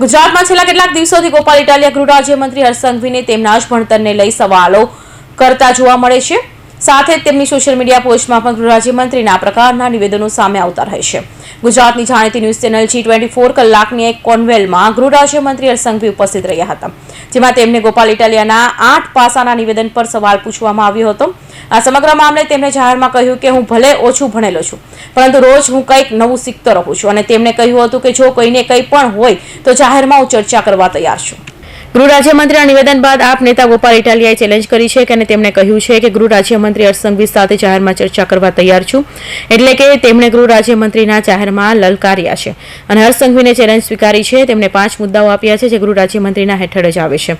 ગુજરાતમાં છેલ્લા કેટલાક દિવસોથી ગોપાલ ઇટાલિયા ગૃહ રાજ્યમંત્રી હર્ષ સંઘવીને તેમના જ ભણતરને લઈ સવાલો કરતા જોવા મળે છે. સાથે તેમની સોશિયલ મીડિયા પોસ્ટમાં પણ ગૃહરાજ્યમંત્રીના પ્રકારના નિવેદનો સામે આવતા રહેશે ગુજરાતની જાણીતી news channel Zee twenty four કલાકની એક કોન્વેલમાં ગૃહરાજ્યમંત્રી અરસંઘવી ઉપસ્થિત રહ્યા હતા. જેમાં તેમને ગોપાલ ઇટાલિયાના આઠ પાસાના નિવેદન પર સવાલ પૂછવામાં આવ્યો હતો. આ સમગ્ર મામલે તેમણે જાહેરમાં કહ્યું કે હું ભલે ઓછું ભણેલો છું, પરંતુ રોજ હું કંઈક નવું શીખતો રહું છું અને તેમણે કહ્યું હતું કે જો કોઈને કંઈ પણ હોય તો જાહેરમાં હું ચર્ચા કરવા તૈયાર છું. ગૃહ આ નિવેદન બાદ આપ નેતા ગોપાલ ઇટાલિયાએ ચેલેન્જ કરી છે અને તેમણે કહ્યું છે કે ગૃહ રાજ્યમંત્રી હર્ષ સંઘવી સાથે જાહેરમાં ચર્ચા કરવા તૈયાર છું, એટલે કે તેમણે ગૃહ રાજ્યમંત્રીના જાહેરમાં લલકાર્યા છે. અને હર્ષ ચેલેન્જ સ્વીકારી છે. તેમણે પાંચ મુદ્દાઓ આપ્યા છે જે ગૃહ રાજ્યમંત્રીના હેઠળ જ આવે છે.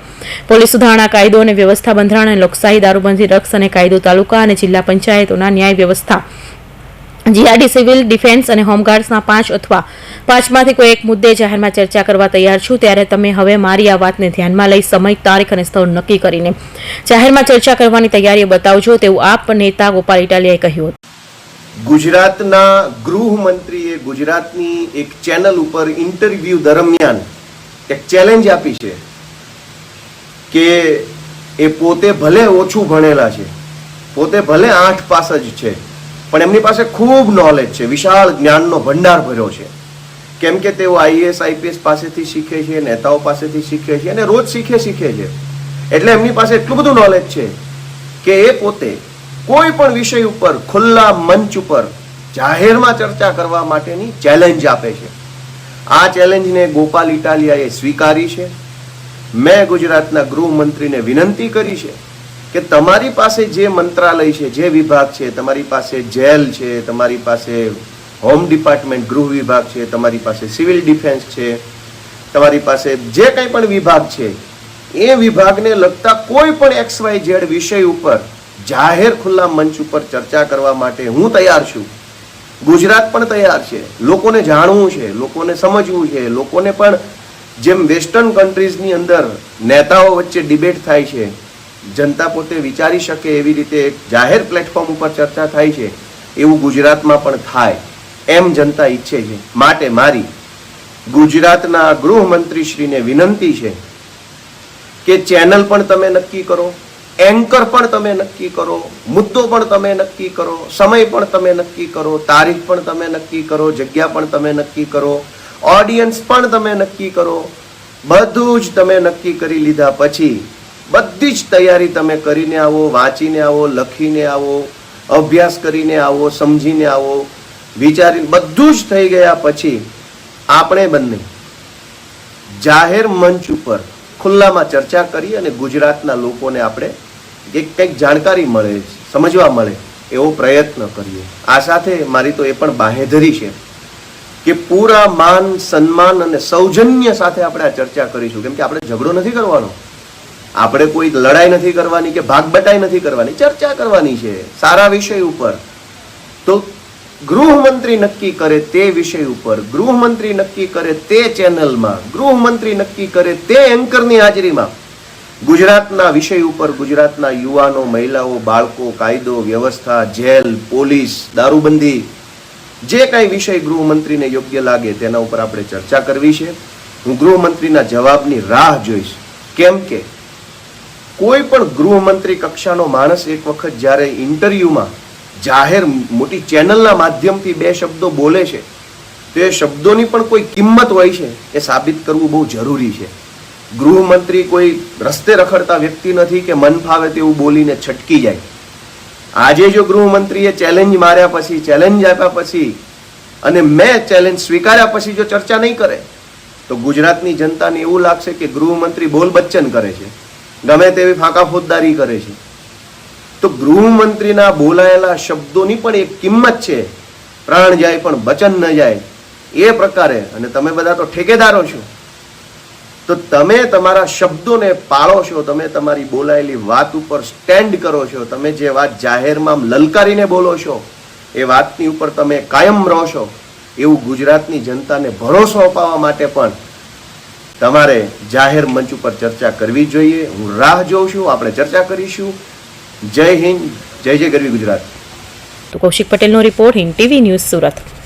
પોલીસ સુધારણા કાયદો અને વ્યવસ્થા બંધારણ અને લોકશાહી દારૂબંધી રક્ષ અને કાયદો તાલુકા અને જિલ્લા પંચાયતોના ન્યાય વ્યવસ્થા જીઆરડી સિવિલ ડિફેન્સ અને હોમગાર્ડ્સના પાંચ અથવા પાંચમાંથી કોઈ એક મુદ્દે જાહેરમાં ચર્ચા કરવા તૈયાર છું, ત્યારે તમે હવે મારી આ વાતને ધ્યાનમાં લઈ સમય, તારીખ અને સ્થળ નક્કી કરીને જાહેરમાં ચર્ચા કરવાની તૈયારી બતાવજો, તેવું આપ નેતા ગોપાલ ઇટાલિયાએ કહ્યું હતું. ગુજરાતના ગૃહમંત્રીએ ગુજરાતની એક ચેનલ ઉપર ઇન્ટરવ્યૂ દરમિયાન એક ચેલેન્જ આપી છે કે એ પોતે ભલે ઓછું ભણેલા છે, પોતે ભલે આઠ પાસ જ છે પણ એમની પાસે ખૂબ નોલેજ છે, વિશાળ જ્ઞાનનો ભંડાર ભર્યો છે. કેમ કે તેઓ આઈએએસ આઈપીએસ પાસેથી શીખે છે, નેતાઓ પાસેથી શીખે છે અને રોજ શીખે શીખે છે. એટલે એમની પાસે એટલું બધું નોલેજ છે કે એ પોતે કોઈ પણ વિષય ઉપર ખુલ્લા મંચ ઉપર જાહેરમાં ચર્ચા કરવા માટેની ચેલેન્જ આપે છે. આ ચેલેન્જને ગોપાલ ઇટાલિયાએ સ્વીકારી છે. મેં ગુજરાતના ગૃહમંત્રીને વિનંતી કરી છે કે તમારી પાસે જે મંત્રાલય છે, જે વિભાગ છે, તમારી પાસે જેલ છે, તમારી પાસે હોમ ડિપાર્ટમેન્ટ, ગૃહ વિભાગ છે, તમારી પાસે સિવિલ ડિફેન્સ છે, તમારી પાસે જે કંઈ પણ વિભાગ છે, એ વિભાગને લગતા કોઈ પણ એક્સ વાય ઝેડ વિષય ઉપર, જાહેર ખુલ્લા મંચ ઉપર ચર્ચા કરવા માટે હું તૈયાર છું. ગુજરાત પણ તૈયાર છે. લોકોને જાણવું છે, લોકોને સમજવું છે, લોકોને પણ જેમ વેસ્ટર્ન કન્ટ્રીઝની અંદર નેતાઓ વચ્ચે ડિબેટ થાય છે જનતા પોતે વિચારી શકે એવી રીતે જાહેર પ્લેટફોર્મ ઉપર ચર્ચા થાય છે, એવું ગુજરાતમાં પણ થાય. એમ જનતા ઈચ્છે છે. માટે મારી ગુજરાતના ગૃહમંત્રીશ્રીને વિનંતી છે કે ચેનલ પણ તમે નક્કી કરો, એન્કર પણ તમે નક્કી કરો, મુદ્દો પણ તમે નક્કી કરો, સમય પણ તમે નક્કી કરો, તારીખ પણ તમે નક્કી કરો, જગ્યા પણ તમે નક્કી કરો, ઓડિયન્સ પણ તમે નક્કી કરો, બધું જ તમે નક્કી કરી લીધા પછી બધી જ તૈયારી તમે કરીને આવો, વાંચીને આવો, લખીને આવો, અભ્યાસ કરીને આવો, સમજીને આવો. વિચારીને બધું જ થઈ ગયા પછી આપણે બંને જાહેર મંચ ઉપર ખુલ્લામાં ચર્ચા કરી અને ગુજરાતના લોકોને આપણે એક કંઈક જાણકારી મળે, સમજવા મળે એવો પ્રયત્ન કરીએ. આ સાથે મારી તો એ પણ બાહેધરી છે કે પૂરા માન, સન્માન અને સૌજન્ય સાથે આપણે આ ચર્ચા કરીશું. કેમ કે આપણે ઝઘડો નથી કરવાનો. આપણે કોઈ લડાઈ નથી કરવાની કે ભાગ બટાઈ નથી કરવાની, ચર્ચા કરવાની છે સારા વિષય ઉપર. તો ગૃહમંત્રી નક્કી કરે તે વિષય ઉપર, ગૃહમંત્રી નક્કી કરે તે ચેનલમાં, ગૃહમંત્રી નક્કી કરે તે એન્કરની હાજરીમાં. ગુજરાતના વિષય ઉપર ગુજરાતના યુવાનો, મહિલાઓ, બાળકો, કાયદો, વ્યવસ્થા, જેલ, પોલીસ, દારૂબંધી, જે કાંઈ વિષય ગૃહમંત્રીને યોગ્ય લાગે તેના ઉપર આપણે ચર્ચા કરવી છે. હું ગૃહમંત્રીના જવાબની રાહ જોઈશ. કેમ કે કોઈ પણ ગૃહમંત્રી કક્ષાનો માણસ એક વખત જ્યારે ઇન્ટરવ્યુમાં જાહેર મોટી ચેનલના માધ્યમથી બે શબ્દો બોલે છે, તો એ શબ્દોની પણ કોઈ કિંમત હોય છે એ સાબિત કરવું બહુ જરૂરી છે. ગૃહમંત્રી કોઈ રસ્તે રખડતા વ્યક્તિ નથી કે મન ફાવે તેવું બોલીને છટકી જાય. આજે જો ગૃહમંત્રીએ ચેલેન્જ માર્યા પછી ચેલેન્જ આપ્યા પછી અને મેં ચેલેન્જ સ્વીકાર્યા પછી જો ચર્ચા નહીં કરે, તો ગુજરાતની જનતાને એવું લાગશે કે ગૃહમંત્રી બોલ બચ્ચન કરે છે. ગમે તેવી ફાંકા ફોજદારી કરે છે. તો ગૃહમંત્રીના બોલાયેલા શબ્દોની પણ એક કિંમત છે. પ્રાણ જાય પણ વચન ન જાય. એ પ્રકારે, અને તમે બધા તો ઠેકેદારો છો. તો તમે તમારા શબ્દોને પાળો છો, તમે તમારી બોલાયેલી વાત ઉપર સ્ટેન્ડ કરો છો, તમે જે વાત જાહેરમાં લલકારીને બોલો છો, એ વાતની ઉપર તમે કાયમ રહો છો. એવું ગુજરાતની જનતાને ભરોસો અપાવવા માટે પણ તમારે જાહેર મંચ ઉપર ચર્ચા કરવી જોઈએ. હું રાહ જોઉં છું, આપણે ચર્ચા કરીશું. જય હિન્દ, જય જય ગરવી ગુજરાત. તો કૌશિક પટેલનો report Hind TV news Surat.